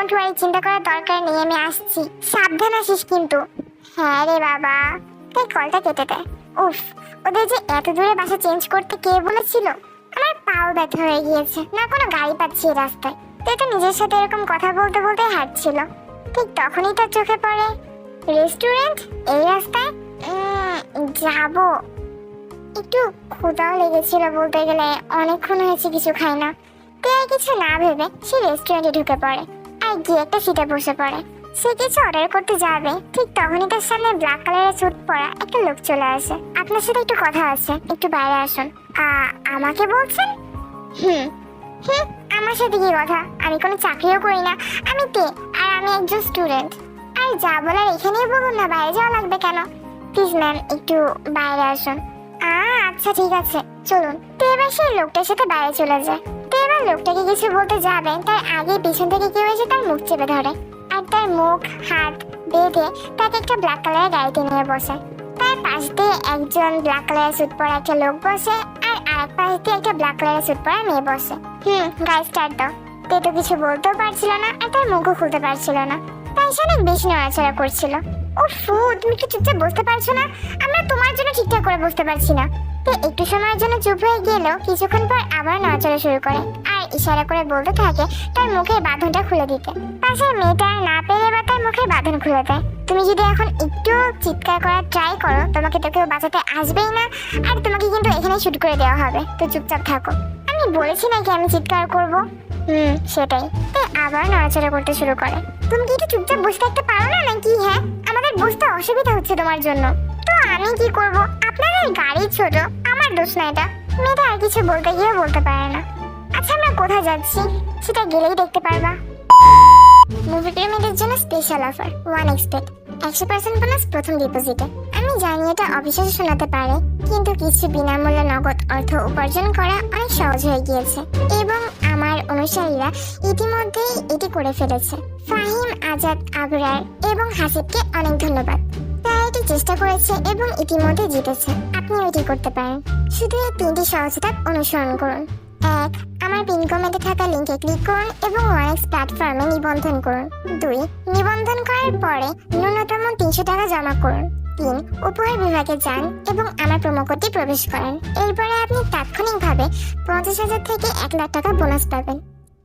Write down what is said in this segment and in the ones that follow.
Don't worry চিন্তা করার দরকার নেই, আমি আসছি। সাবধান আসিস কিন্তু। হ্যাঁ রে বাবা। তাই কলটা কেটে দেয় উফ, ওদের যে এত দূরে বাসা চেঞ্জ করতে কে বলেছিল? আমার পাও ব্যথা হয়ে গিয়েছে। না, কোনো গাড়ি পাচ্ছি রাস্তায়। তো তো নিজের সাথে এরকম কথা বলতে বলতে হাঁটছিল। ঠিক তখনই তার চোখে পড়ে। রেস্টুরেন্ট? এই রাস্তায়? যাব। একটু ক্ষুদাও লেগেছিল বলতে গেলে। অনেকক্ষণ হয়েছে, কিছু খাই না। তে আর কিছু না ভেবে সে রেস্টুরেন্টে ঢুকে পড়ে। আর গিয়ে একটা সিটে বসে পড়ে। সে কিছু অর্ডার করতে যাবে। ঠিক তখনই তার সামনে ব্ল্যাক কালারের স্যুট পরা একটা লোক চলে আসে। আপনার সাথে একটু কথা আছে, একটু বাইরে আসুন। আমাকে বলছেন? হুম। হুম, আমার সাথে কি কথা? আমি কোনো চাকরিও করি না। আমি তে, আর আমি একজন স্টুডেন্ট আর যা বলার এখানেই বলুন না, বাইরে যাওয়া লাগবে কেন? প্লিজ ম্যাম একটু বাইরে আসুন। আচ্ছা ঠিক আছে। চলুন। তো এবার সেই লোকটার সাথে বাইরে চলে যায়। লোকটাকে কিছু বলতে যাবেন, তার আগে পিছন থেকে কেউ এসে তার মুখ চেপে ধরে। আর তার মুখ, হাত বেঁধে তাকে একটা ব্ল্যাক কালারের গাড়িতে নিয়ে বসে। তার পাশ দিয়ে একজন ব্ল্যাক কালারের স্যুট পরা একটা লোক বসে, আর আরেক পাশ দিয়ে একটা ব্ল্যাক কালারের স্যুট পরা মেয়ে বসে। হুম গাড়ি স্টার্ট দাও তে তো কিছু বলতেও পারছিল না, আর তার মুখও খুলতে পারছিল না। তাই সে অনেক বেশি নড়াচড়া করছিল। ও ফু তুমি একটু চুপচাপ বসতে পারছ না? আমরা তোমার জন্য ঠিকঠাক করে বসতে পারছি না। তো একটু সময়ের জন্য চুপ হয়ে গেলেও কিছুক্ষণ পর আবার নড়াচড়া শুরু করে। আর ইশারা করে বলতে থাকে, তার মুখের বাঁধনটা খুলে দিতে। পাশের মেয়েটা না পেরে বা তার মুখের বাঁধন খুলে দেয়। তুমি যদি এখন একটু চিৎকার করার ট্রাই করো, তোমাকে তো কেউ বাঁচাতে আসবেই না। আর তোমাকে কিন্তু এখানে শুট করে দেওয়া হবে। তো চুপচাপ থাকো। আমি বলেছি নাকি আমি চিৎকার করব? হুম, সেটাই। তাই আবার নড়াচড়া করতে শুরু করে। তুমি কি একটু চুপচাপ বসে থাকতে পারো না নাকি? হ্যাঁ আমাদের বসতে অসুবিধা হচ্ছে তোমার জন্য। তো আমি কি করব? আপনাদের গাড়ি ছোট, আমার দোষ না এটা। মেয়েটা আর কিছু বলতে গিয়েও বলতে পারে না। আচ্ছা আমরা কোথায় যাচ্ছি? সেটা গেলেই দেখতে পারবা। মুভি প্রেমীদের জন্য স্পেশাল অফার ওয়ান এক্সপেক্ট একশো পার্সেন্ট বোনাস প্রথম ডিপোজিটে আমি জানি এটা অবিশ্বাসে শোনাতে পারে, কিন্তু কিছু বিনামূল্যে নগদ অর্থ উপার্জন করা অনেক সহজ হয়ে গিয়েছে। এবং আমার অনুসারীরা ইতিমধ্যেই এটি করে ফেলেছে। ফাহিম, আজাদ, আবরার এবং হাসিবকে অনেক ধন্যবাদ। এটি চেষ্টা করেছে এবং ইতিমধ্যে জিতেছে। আপনিও এটি করতে পারেন। শুধু এই তিনটি সহজতা অনুসরণ করুন। এক, আমার পিন কমেন্টে থাকা লিঙ্কে ক্লিক করুন এবং ওয়ানেক্স প্ল্যাটফর্মে নিবন্ধন করুন। দুই, নিবন্ধন করার পরে ন্যূনতম তিনশো টাকা জমা করুন। তিন, উপহার বিভাগে যান এবং আমার প্রোমো কোডটি প্রবেশ করেন। এরপরে আপনি তাৎক্ষণিকভাবে পঞ্চাশ হাজার থেকে এক লাখ টাকা বোনাস পাবেন।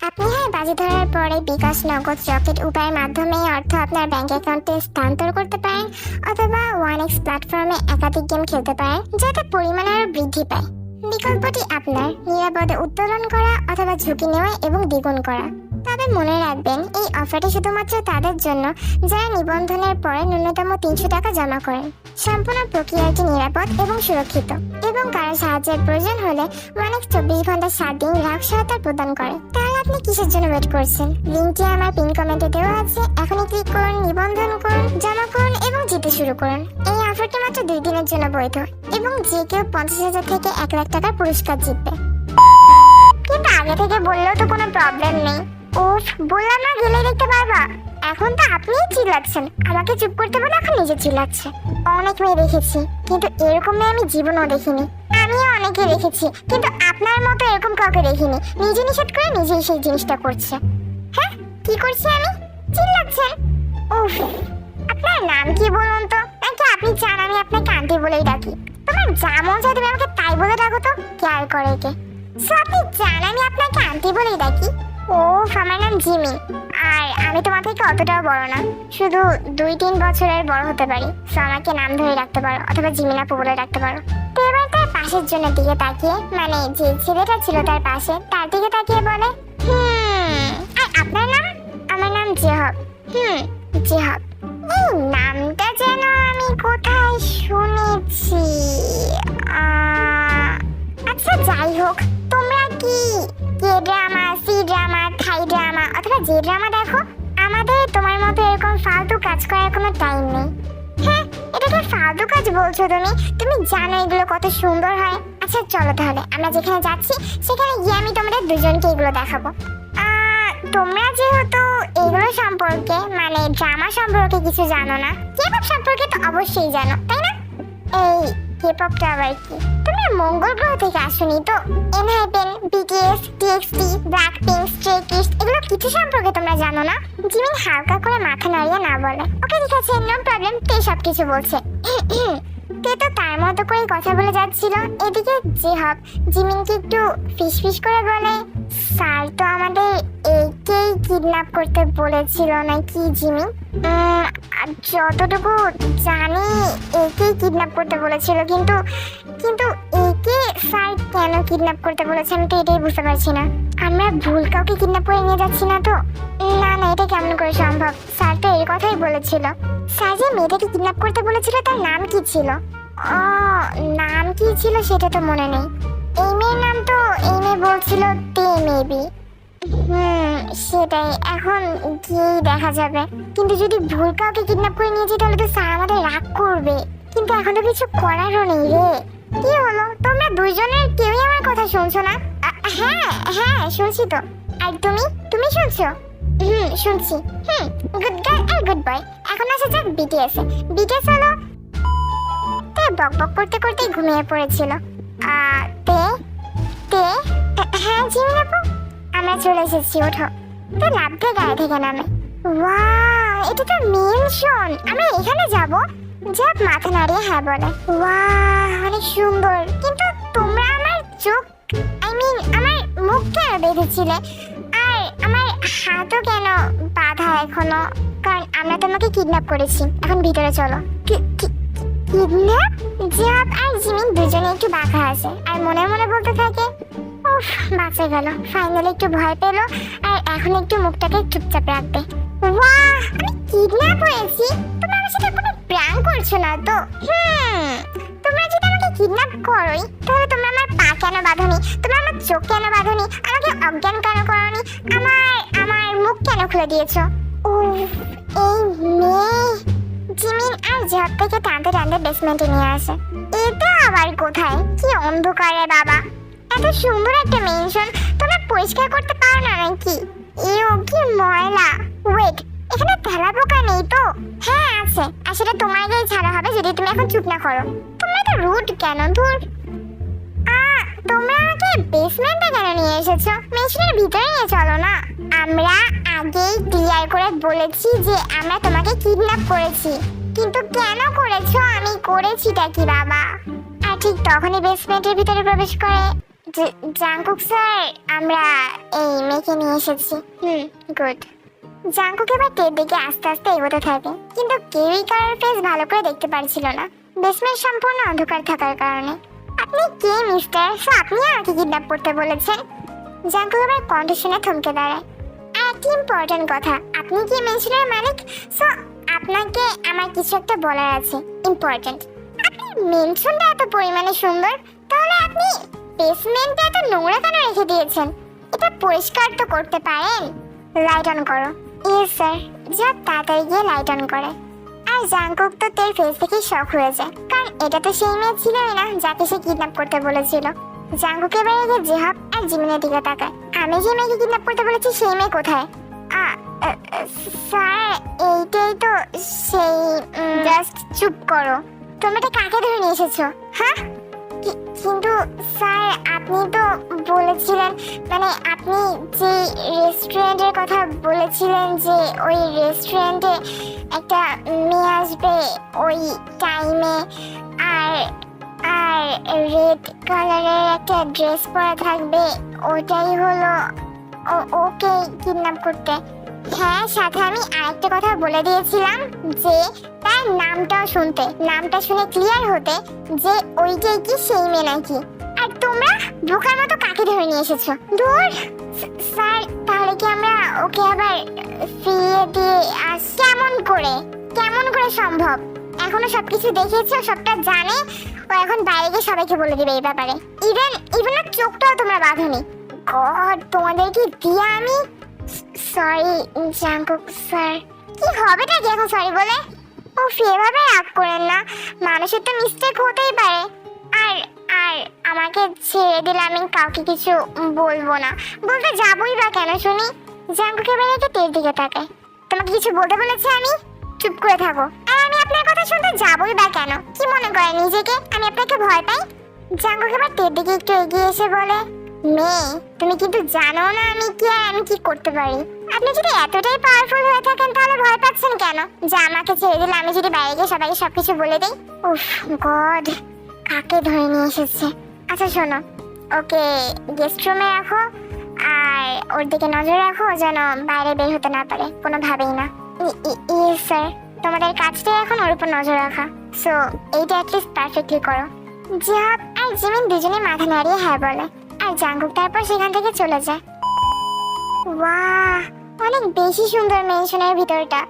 আপনি হ্যাঁ বাজি ধরার পরে বিকাশ নগদ রকেট উপায়ের মাধ্যমে অর্থ আপনার ব্যাংক অ্যাকাউন্টে স্থানান্তর করতে পারেন অথবা ওয়ান এক্স প্ল্যাটফর্মে একাধিক গেম খেলতে পারেন, যাতে পরিমাণ আরও বৃদ্ধি পায়। বিকল্পটি আপনার, নিরাপদে উত্তোলন করা অথবা ঝুঁকি নেওয়া এবং দ্বিগুণ করা। তবে মনে রাখবেন, এই অফারটি শুধুমাত্র তাদের জন্য, যারা নিবন্ধনের পরে ন্যূনতম তিনশো টাকা জমা করেন সম্পূর্ণ প্রক্রিয়াটি নিরাপদ এবং সুরক্ষিত। এবং কারও সাহায্যের প্রয়োজন হলে অনেক চব্বিশ ঘণ্টা সাত দিন গ্রাহক সহায়তা প্রদান করে। তাহলে আপনি কিসের জন্য ওয়েট করছেন? লিঙ্কটি আমার পিন কমেন্টে দেওয়া আছে। এখনই ক্লিক করুন, নিবন্ধন করুন, জমা করুন এবং জিতে শুরু করুন। এই অফারটি মাত্র দুই দিনের জন্য বৈধ এবং যে কেউ পঞ্চাশ হাজার থেকে এক লাখ টাকার পুরস্কার জিতবে। কিন্তু আগে থেকে বললেও তো কোনো প্রবলেম নেই। উফ বললাম না গেলে দেখতে পারবা। এখন তো আপনিই চিল্লাচ্ছেন। আমাকে চুপ করতে বলে এখন নিজে চিল্লাচ্ছে। অনেক মেয়ে দেখেছি, কিন্তু এরকম মেয়ে আমি জীবনও দেখিনি। আমিও অনেকে রেখেছি কিন্তু আপনার মতো এরকম কাউকে দেখিনি। নিজে নিষেধ করে নিজেই সেই জিনিসটা করছে। হ্যাঁ কি করছি আমি? চিল্লাচ্ছেন? উফ, আপনার নাম কি বলুন তো? নাকি আপনি চান আমি আপনাকে আন্টি বলেই ডাকি? তোমার যা মন চায় তুমি আমাকে তাই বলে ডাকো তো। কেয়ার করে কে সো আপনি চান আমি আপনাকে আন্টি বলেই ডাকি? ও, আমার নাম জিমি। আর আমি তোমার অতটাও বড় না। শুধু দুই তিন বছরের বড় হতে পারি। সো আমাকে নাম ধরে রাখতে পারো, অথবা জিমিনা পু বলে রাখতে পারো। তো এবার তার পাশের জন্য দিকে তাকিয়ে মানে যে ছেলেটা ছিল তার পাশে, তার দিকে তাকিয়ে বলে, হুম, আর আপনার নাম? আমার নাম জেহব। হুম, জেহব। এই নামটা যেন আমি কোথায় শুনেছি? আচ্ছা যাই হোক। তোমরা কি? K drama C drama Thai drama অথবা যে ড্রামা দেখো, আমাদের তোমার মতো এরকম ফালতু কাজ করার কোনো টাইম নেই। হ্যাঁ এটা এটাকে ফালতু কাজ বলছো তুমি? তুমি জানো এগুলো কত সুন্দর হয়। আচ্ছা চলো তাহলে, আমরা যেখানে যাচ্ছি, সেখানে গিয়ে আমি তোমাদের দুজনকে এগুলো দেখাবো। তোমরা যেহেতু এগুলো সম্পর্কে মানে ড্রামা সম্পর্কে কিছু জানো না কেপপ সম্পর্কে তো অবশ্যই জানো, তাই না? এই কেপপটা আবার কি? মঙ্গল গ্রহ থেকে আসুনি তো? Enhypen BTS TXT Blackpink Stray Kids এগুলো কিছু সম্পর্কে তোমরা জানো না? জিমিন হালকা করে মাথা নাড়িয়ে না বলে। ওকে ঠিক আছে নো প্রবলেম তে সব কিছু বলছে। তে তো তার মতো করে কথা বলে যাচ্ছিল। এদিকে যে জিহাব জিমিনকে একটু ফিস ফিস করে বলে, স্যার তো আমাদের একেই কিডন্যাপ করতে বলেছিল নাকি জিমি যতটুকু জানি, একেই কিডন্যাপ করতে বলেছিল। কিন্তু কিন্তু একে স্যার কেন কিডন্যাপ করতে বলেছে আমি তো এটাই বুঝতে পারছি না। আমরা ভুল কাউকে কিডন্যাপ করে নিয়ে যাচ্ছি না তো? না না, এটা কেমন করে সম্ভব? স্যার তো এই কথাই বলেছিল। স্যার যে মেয়েটাকে কিডন্যাপ করতে বলেছিল, তার নাম কি ছিল? ও, নাম কি ছিল সেটা তো মনে নেই। এই মেয়ের নাম তো, এই মেয়ে বলছিল তে মেবি। হুম, সেটাই। এখন গিয়েই দেখা যাবে। কিন্তু যদি ভুল কাউকে কিডন্যাপ করে নিয়ে যাই, তাহলে তো স্যার আমাদের রাগ করবে। কিন্তু এখন তো কিছু করারও নেই রে। কি হলো? তোমরা দুইজনের কেউই আমার কথা শুনছো না? হ্যাঁ হ্যাঁ শুনছি তো। আর তুমি? তুমি শুনছো? হুম, শুনছি। হুম গুড গার্ল আর গুড বয় এখন আসা যাক বিটিএস বিটিএস হলো তে বক বক করতে করতে ঘুমিয়ে পড়েছিল। তে তে হ্যাঁ জিমি আপু? আমরা চলে এসেছি, ওঠো। তো লাভ গায়ে থেকে নামে। ওয়াও, এটা তো মেনশন। আমরা এখানে যাব? জাপ মাথা নাড়িয়ে হ্যাঁ বলে। ওয়াও, অনেক সুন্দর। কিন্তু তোমরা আমার চোখ আই মিন আমার মুখ কেন বেঁধেছিলে? আর আমার হাতও কেন বাঁধা এখনও? কারণ আমরা তোমাকে কিডন্যাপ করেছি। এখন ভিতরে চলো। কিডন্যাপ জাপ আর জিমিন দুজনে একটু বাঁকা আছে। আর মনে মনে বলতে থাকে উফ, বাঁচে গেল। ফাইনালি একটু ভয় পেল আর এখন একটু মুখটাকে চুপচাপ রাখবে। বাহ আমি কিডন্যাপ হয়েছি। তোমরা আমার সাথে কোনো প্র্যাঙ্ক করছ না তো? হুম, তোমরা যদি আমাকে কিডন্যাপ করোই, তাহলে তোমরা আমার পা কেন বাঁধনি? তোমরা আমার চোখ কেন বাঁধনি? আমাকে অজ্ঞান কেন করনি? আমার আমার মুখ কেন খুলে দিয়েছ? উফ, এই মেয়ে। জিমিন আর জব থেকে টানতে টানতে বেসমেন্টে নিয়ে আসে। এটা আবার কোথায়? কি অন্ধকারে বাবা। এত সুন্দর একটা মেনশন তোমরা পরিষ্কার করতে পারো না নাকি? ইউ কি ময়লা। ওয়েট এখানে তেলা পোকা নেই তো? হ্যাঁ আছে। আর সেটা তোমার গায়ে ছাড়া হবে যদি তুমি এখন চুপ না করো। তোমরা তো রুট কেন ধুর তোমরা আমাকে বেসমেন্টে কেন নিয়ে এসেছ? মেশিনের ভিতরে নিয়ে চলো না। আমরা আগেই ক্লিয়ার করে বলেছি যে আমরা তোমাকে কিডন্যাপ করেছি। কিন্তু কেন করেছ? আমি করেছিটা কি, বাবা? আর ঠিক তখনই বেসমেন্টের ভিতরে প্রবেশ করে। জাংকুক স্যার আমরা এই মেয়েকে নিয়ে এসেছি। হুম গুড জাংকুক এবার টের দিকে আস্তে আস্তে এগোতে থাকে কিন্তু কেউই কারোর ফেস ভালো করে দেখতে পারছিল না। বেসমেন্ট সম্পূর্ণ অন্ধকার থাকার কারণে। আপনি কে মিস্টার সো আপনি আমাকে কিডন্যাপ করতে বলেছেন। জাঙ্কুক আবার কণ্ঠ শুনে থমকে দাঁড়ায়। আর একটি ইম্পর্টেন্ট কথা আপনি কি মেনশনের মালিক? সো আপনাকে আমার কিছু একটা বলার আছে ইম্পর্টেন্ট আপনি মেনশনটা এত পরিমাণে সুন্দর তাহলে আপনি বেসমেন্টে এত নোংরা কেন রেখে দিয়েছেন? এটা পরিষ্কার তো করতে পারেন। লাইট অন করো। ইয়েস স্যার যা তাড়াতাড়ি গিয়ে লাইট অন করে। আর জাংকুক তো তের ফেস দেখেই শখ হয়ে যায়। কারণ এটা তো সেই মেয়ে ছিলই না যাকে সে কিডন্যাপ করতে বলেছিল। জাংকুক এবার এগিয়ে জেহাব আর জিমিনের দিকে তাকায়। আমি যে মেয়েকে কিডন্যাপ করতে বলেছি সেই মেয়ে কোথায়? আ, স্যার এইটাই তো সেই জাস্ট চুপ করো। তোমরা কাকে ধরে নিয়ে এসেছ? হ্যাঁ? কিন্তু স্যার, আপনি তো বলেছিলেন মানে আপনি যে রেস্টুরেন্টের কথা বলেছিলেন যে ওই রেস্টুরেন্টে একটা মেয়ে আসবে ওই টাইমে আর আর রেড কালারের একটা ড্রেস পরা থাকবে, ওটাই হলো ওকে কিডন্যাপ করতে। হ্যাঁ সাথে আমি আরেকটা কথা বলে দিয়েছিলাম যে, তার নামটাও শুনতে, নামটা শুনে ক্লিয়ার হতে যে ওইটাই কি সেই মেয়ে নাকি? আর তোমরা বোকার মতো কাকে ধরে নিয়ে এসেছ? দূর! স্যার, তাহলে কি আমরা ওকে আবার ফিরিয়ে দিয়ে আস, কেমন করে? কেমন করে সম্ভব? এখনও সবকিছু দেখেছ, সবটা জানে? ও এখন বাইরে গিয়ে সবাইকে বলে দিবে এই ব্যাপারে। ইভেন ইভেন চোখটাও তোমরা বাঁধনি। গড তোমাদের কি দিয়ে আমি? সরি জাঙ্কুক স্যার কি হবে নাকি এখন সরি বলে? ও এভাবে রাগ করেন না। মানুষের তো মিস্টেক হতেই পারে। আর আর আমাকে ছেড়ে দিলে আমি কাউকে কিছু বলব না। বলতে যাবোই বা কেন শুনি? জাঙ্কুকে বেরিয়ে তের দিকে তাকায়। তোমাকে কিছু বলতে বলেছি আমি? চুপ করে থাকো। আর আমি আপনার কথা শুনতে যাবোই বা কেন? কি মনে করেন নিজেকে? আমি আপনাকে ভয় পাই? জাঙ্কুক এবার তের দিকে একটু এগিয়ে এসে বলে মেয়ে, তুমি কিন্তু জানো না আমি কি আর আমি কি করতে পারি। আপনি যদি এতটাই পাওয়ারফুল হয়ে থাকেন, তাহলে ভয় পাচ্ছেন কেন? যে আমাকে ছেড়ে দিলে আমি যদি বাইরে গিয়ে সবাইকে সবকিছু বলে দিই? উফ, গড, কাকে ধরে নিয়ে এসেছে? আচ্ছা শোনো। ওকে গেস্ট রুমে রাখো, আর ওর দিকে নজর রাখো, যেন বাইরে বের হতে না পারে। কোনোভাবেই না। Yes, sir. তোমাদের কাজটাই এখন ওর উপর নজর রাখা। সো এইটা অ্যাটলিস্ট পারফেক্টলি করো। জিহাব আর জিমিন দুজনে মাথা নাড়িয়ে হ্যাঁ বলে। আর জাঙ্গুক তারপর সেখান থেকে চলে যায়। অনেক বেশি সুন্দর মেনশনের ভিতরটা।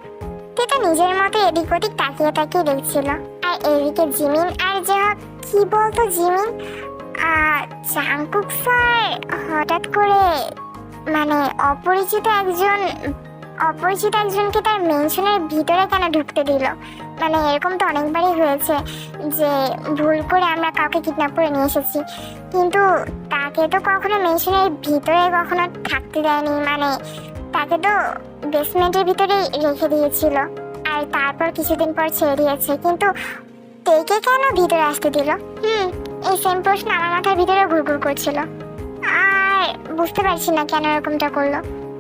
তেতা নিজের মতো এদিক ওদিক তাকিয়ে তাকিয়ে দেখছিল। আর এদিকে জিমিন আর জেহাব কি বলতো জিমিন? জাঙ্কুক স্যার, হঠাৎ করে মানে অপরিচিত একজন অপরিচিত একজনকে তার মেনশনের ভিতরে কেন ঢুকতে দিল? মানে এরকম তো অনেকবারই হয়েছে যে ভুল করে আমরা কাউকে কিডন্যাপ করে নিয়ে এসেছি। কিন্তু তাকে তো কখনো মেনশনের ভিতরে কখনো থাকতে দেয়নি মানে তাকে তো বেসমেন্টের ভিতরেই রেখে দিয়েছিল। আর তারপর কিছুদিন পর ছেড়ে দিয়েছে। কিন্তু তেকে কেন ভিতরে আসতে দিল? হুম, এই সেম প্রশ্ন আমার মাথার ভিতরে ঘুরঘুর করছিল। আর বুঝতে পারছি না কেন এরকমটা করল।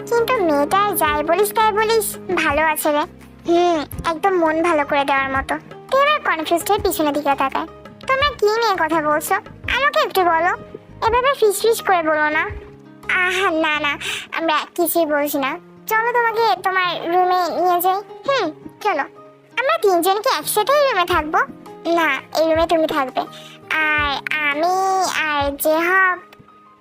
কিন্তু মেয়েটা যাই বলিস তাই বলিস, ভালো আছে রে। হুম, একদম মন ভালো করে দেওয়ার মতো। তুই এবার কনফিউজ হয়ে পিছনের দিকে তাকায়। তোমরা কি নিয়ে কথা বলছো? আমাকে একটু বলো। এভাবে ফিস ফিস করে বলো না। আহ, না না, আমরা কিছুই বলছি না। চলো তোমাকে তোমার রুমে নিয়ে যাই। হুম, চলো। আমরা তিনজন কি একসাথেই রুমে থাকব? না, এই রুমে তুমি থাকবে। আর আমি আর জেহাব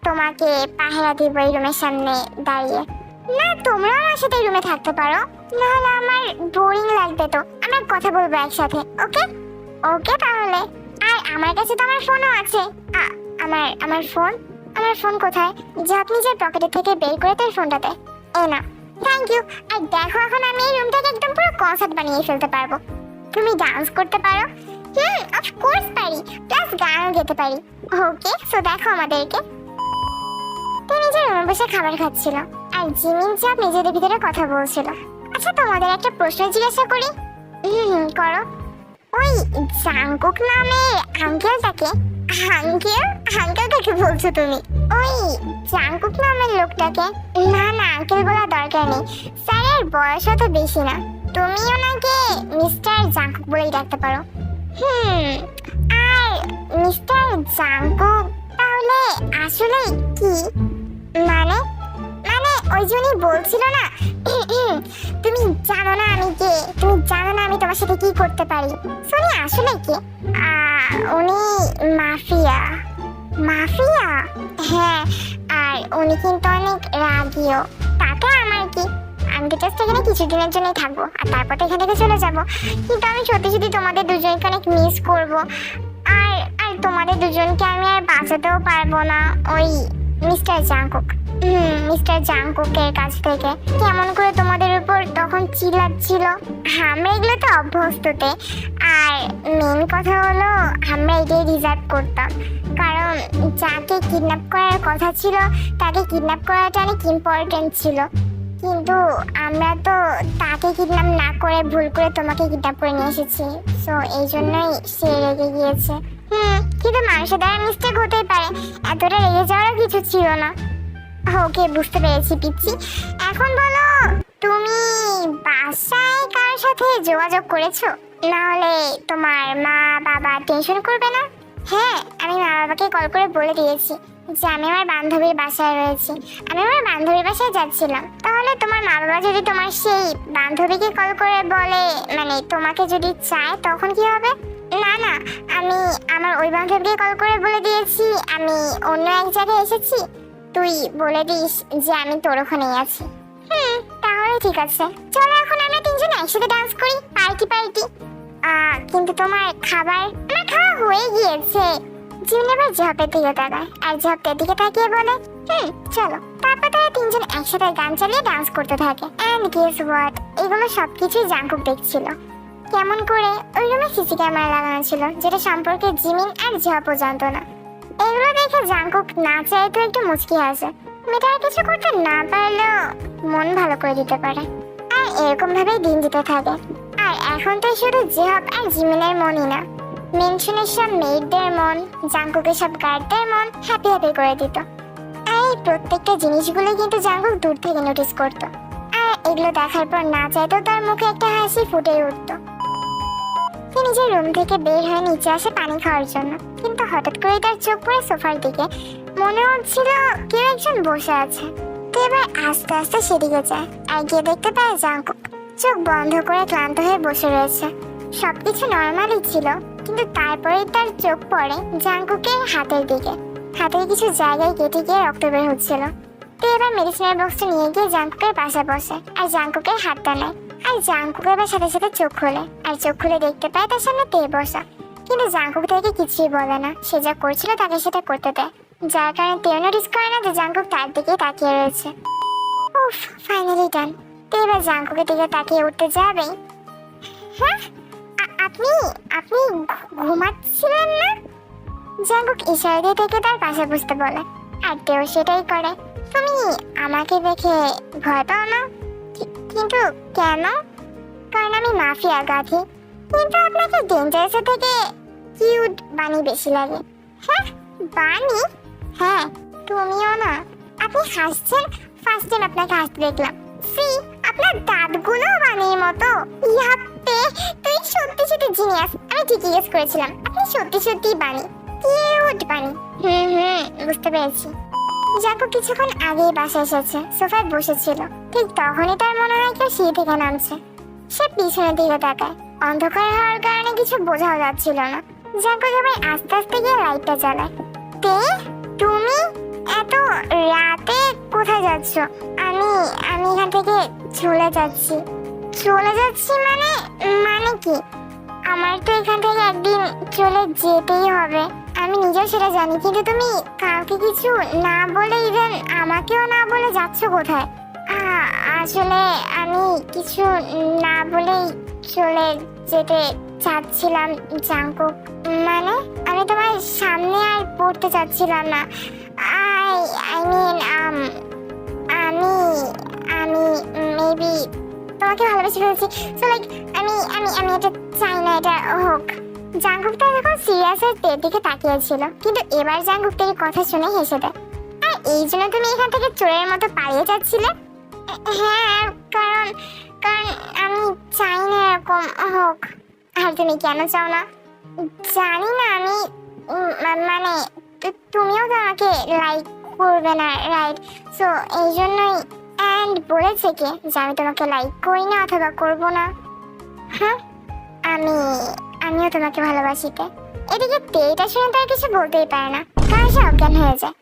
তোমাকে পাহারা দিব এই রুমের সামনে দাঁড়িয়ে। না তোমরা আমার সাথে রুমে থাকতে পারো। নাহলে আমার বোরিং লাগবে তো। আমরা কথা বলব একসাথে, ওকে? ওকে তাহলে। আর আমার কাছে তো আমার ফোনও আছে। আমার আমার ফোন আমার ফোন কোথায়? যে আপনি যে পকেটে থেকে বের করে তার ফোনটা দেয়। এই না। থ্যাংক ইউ আর দেখো এখন আমি এই রুমটাকে একদম পুরো কনসার্ট বানিয়ে ফেলতে পারব। তুমি ডান্স করতে পারো। হুম অফ কোর্স পারি। প্লাস গানও গেতে পারি। ওকে সো দেখো আমাদেরকে। তুই নিজের রুমে বসে খাবার খাচ্ছিল। আর জিমিন চাপ নিজেদের ভিতরে কথা বলছিল। আচ্ছা তোমাদের একটা প্রশ্ন জিজ্ঞাসা করি। হুম করো। ওই জাংকুক নামে আঙ্কেলটাকে, আঙ্কেল আঙ্কেল কাকে বলছো তুমি? ওই জাংকুক নামের লোকটাকে? না না, আঙ্কেল বলা দরকার নেই। স্যারের বয়স তো বেশি না। তুমি ওনাকে মিস্টার জাংকুক বলেই ডাকতে পারো। হুম, আর মিস্টার জাংকুক তাহলে আসলে কি? মানে ওই জন্যই বলছিল না। তুমি জানো না আমি কে? তুমি জানো না আমি তোমার সাথে কি করতে পারি? সোনি আসলে কে? উনি মাফিয়া। মাফিয়া? হ্যাঁ আর উনি কিন্তু অনেক রাগীও তাতে আমার কি? আমি তো জাস্ট এখানে কিছুদিনের জন্যই থাকব, আর তারপর তো এখান থেকে চলে যাব। কিন্তু আমি সত্যি সত্যি তোমাদের দুজনকে অনেক মিস করব। আর আর তোমাদের দুজনকে আমি আর বাঁচাতেও পারব না, ওই মিস্টার জাংকুক হুম, মিস্টার জাংকুকের কাছ থেকে। কেমন করে তোমাদের উপর তখন চিল্লাচ্ছিল? আমরা এগুলো তো অভ্যস্ততে। আর মেন কথা হলো, আমরা এটাই রিজার্ভ করতাম। কারণ যাকে কিডন্যাপ করার কথা ছিল, তাকে কিডন্যাপ করাটা অনেক ইম্পর্টেন্ট ছিল। কিন্তু আমরা তো তাকে কিডন্যাপ না করে ভুল করে তোমাকে কিডন্যাপ করে নিয়ে এসেছি। সো এই জন্যই সে রেগে গিয়েছে। হুম, কিন্তু মানুষের দ্বারা মিস্টেক হতেই পারে। এতটা রেগে যাওয়ারও কিছু ছিল না। ওকে বুঝতে পেরেছি, পিচ্ছি। এখন বলো, তুমি বাসায় কার সাথে যোগাযোগ করেছ? না হলে তোমার মা, বাবা টেনশন করবে না? হ্যাঁ আমি মা বাবাকে কল করে বলে দিয়েছি যে আমি আমার বান্ধবীর বাসায় রয়েছি। আমি আমার বান্ধবীর বাসায় যাচ্ছিলাম। তাহলে তোমার মা বাবা যদি তোমার সেই বান্ধবীকে কল করে বলে মানে তোমাকে যদি চায়, তখন কি হবে? না না, আমি আমার ওই বান্ধবীকে কল করে বলে দিয়েছি। আমি অন্য এক জায়গায় এসেছি। তুই বলে দিস যে আমি তোর ওখানেই আছি। হুম, তাহলে ঠিক আছে। চলো এখন আমরা তিনজন একসাথে ডান্স করি পার্টি পার্টি কিন্তু তোমার খাবার, আমার খাওয়া হয়ে গিয়েছে। জিমিন এবার জবের দিকে তাকায় আর জবের দিকে তাকিয়ে বলে, হুম, চলো। তারপর তারা তিনজন একসাথে গান চালিয়ে ডান্স করতে থাকে। অ্যান্ড গেস হোয়াট এগুলো সবকিছুই জাঙ্কুক দেখছিল। কেমন করে? ওই রুমে সিসি ক্যামেরা লাগানো ছিল, যেটা সম্পর্কে জিমিন আর জবও জানতো না। এগুলো দেখে জাঙ্কুক না চাই তো একটু মুচকি আসে মেয়েটা আর কিছু করতে না পারলেও মন ভালো করে দিতে পারে। আর এরকম ভাবেই দিন যেতে থাকে। আর এখন তো শুধু জেহব আর জিমিনের মনই না। মেনশনের সব মেয়েদের মন জাঙ্কুকের সব গার্ডদের মন হ্যাপি হ্যাপি করে দিত। আর এই প্রত্যেকটা জিনিসগুলো কিন্তু জাঙ্কুক দূর থেকে নোটিস করতো। আর এগুলো দেখার পর না চাইতেও তার মুখে একটা হাসি ফুটে উঠতো। সে নিজের রুম থেকে বের হয়ে নিচে আসে পানি খাওয়ার জন্য। কিন্তু হঠাৎ করে তার চোখ পড়ে সোফার দিকে। মনে হচ্ছিল কেউ একজন বসে আছে। তো এবার আস্তে আস্তে সেদিকে যায় আর গিয়ে দেখতে পায় জাঙ্কুক চোখ বন্ধ করে ক্লান্ত হয়ে বসে রয়েছে। সবকিছু নর্মালই ছিল, কিন্তু তারপরে তার চোখ পড়ে জাঙ্কুকের হাতের দিকে। হাতের কিছু জায়গায় কেটে গিয়ে রক্ত বের হচ্ছিল। তো এবার মেডিসিনের বক্সটা নিয়ে গিয়ে জাঙ্কুকের পাশে বসে আর জাঙ্কুকের হাতটা নেয়। আর জাঙ্কুক এবার সাথে সাথে চোখ খোলে। আর চোখ খুলে দেখতে পায় তার সামনে তে বসা। কিন্তু জাঙ্কুক তাকে কিছুই বলে না। সে যা করছিল তাকে সেটা করতে দেয়। যার কারণে তেও নোটিস করে না যে জাঙ্কুক তার দিকেই তাকিয়ে রয়েছে। উফ ফাইনালি ডান তো এবার জাঙ্কুকের দিকে তাকিয়ে উঠতে যাবেই। হ্যাঁ? আপনি আপনি ঘুমাচ্ছিলেন না? জাঙ্কুক ইশারা দিয়ে থেকে তার পাশে বসতে বলে। আর তেও সেটাই করে। তুমি আমাকে দেখে ভয় পাও না? কিন্তু কেন? কারণ আমি মাফিয়া, গাধি। কিন্তু আপনাকে ডেঞ্জারাসের থেকে কিউট বানি বেশি লাগে। হ্যাঁ বানি হ্যাঁ তুমিও না। আপনি হাসছেন ফার্স্ট টাইম আপনাকে হাসতে দেখলাম। সি, আপনার দাঁতগুলো বানির মতো। ইয়াপ্পে, তুই সত্যি সত্যি জিনিয়াস আমি ঠিকই গেস করেছিলাম। আপনি সত্যি সত্যি বানি কিউট বানি হুম হুম, বুঝতে পেরেছি। জাকু কিছুক্ষণ আগেই বাসা এসেছে, সোফায় বসেছিল। ঠিক তখনই তার মনে হয় কেউ সিঁড়ি থেকে নামছে। সে পিছনের দিকে তাকায়। অন্ধকার হওয়ার কারণে কিছু বোঝাও যাচ্ছিল না। জাকু এবার আস্তে আস্তে গিয়ে লাইটটা জ্বালায়। তে, তুমি এত রাতে কোথায় যাচ্ছ? আমি আমি এখান থেকে চলে যাচ্ছি। চলে যাচ্ছি মানে মানে কি? আমার তো এখান থেকে একদিন চলে যেতেই হবে। আমি নিজেও সেটা জানি, কিন্তু তুমি কাউকে কিছু না বলে ইভেন আমাকেও না বলে যাচ্ছ কোথায়? আসলে আমি কিছু না বলেই চলে যেতে চাচ্ছিলাম জাঙ্কুক মানে আমি তোমার সামনে আর পড়তে চাচ্ছিলাম না। আই আই মিন আমি আমি মেবি তোমাকে ভালোবেসে ফেলেছি। সো লাইক আমি আমি আমি এটা চাই না, এটা হোক। জাঙ্গুক তো এখন সিরিয়াসের তের দিকে তাকিয়েছিল, কিন্তু এবার জাঙ্গুক তের কথা শুনে হেসে দেয়, আর, এই জন্য তুমি এখান থেকে চোরের মতো পালিয়ে যাচ্ছিলে? হ্যাঁ কারণ কারণ আমি চাই না এরকম হোক। আর তুমি কেন চাও না? জানি না, আমি মানে তুমিও তো আমাকে লাইক করবে না রাইট সো এই জন্যই অ্যান্ড বলেছে কি যে আমি তোমাকে লাইক করি না অথবা করব না? হ্যাঁ আমি আমিও তোমাকে ভালোবাসিতে এদিকে পেয়েটা শুনে তার কিছু বলতেই পারে না। সে অজ্ঞান হয়ে যায়।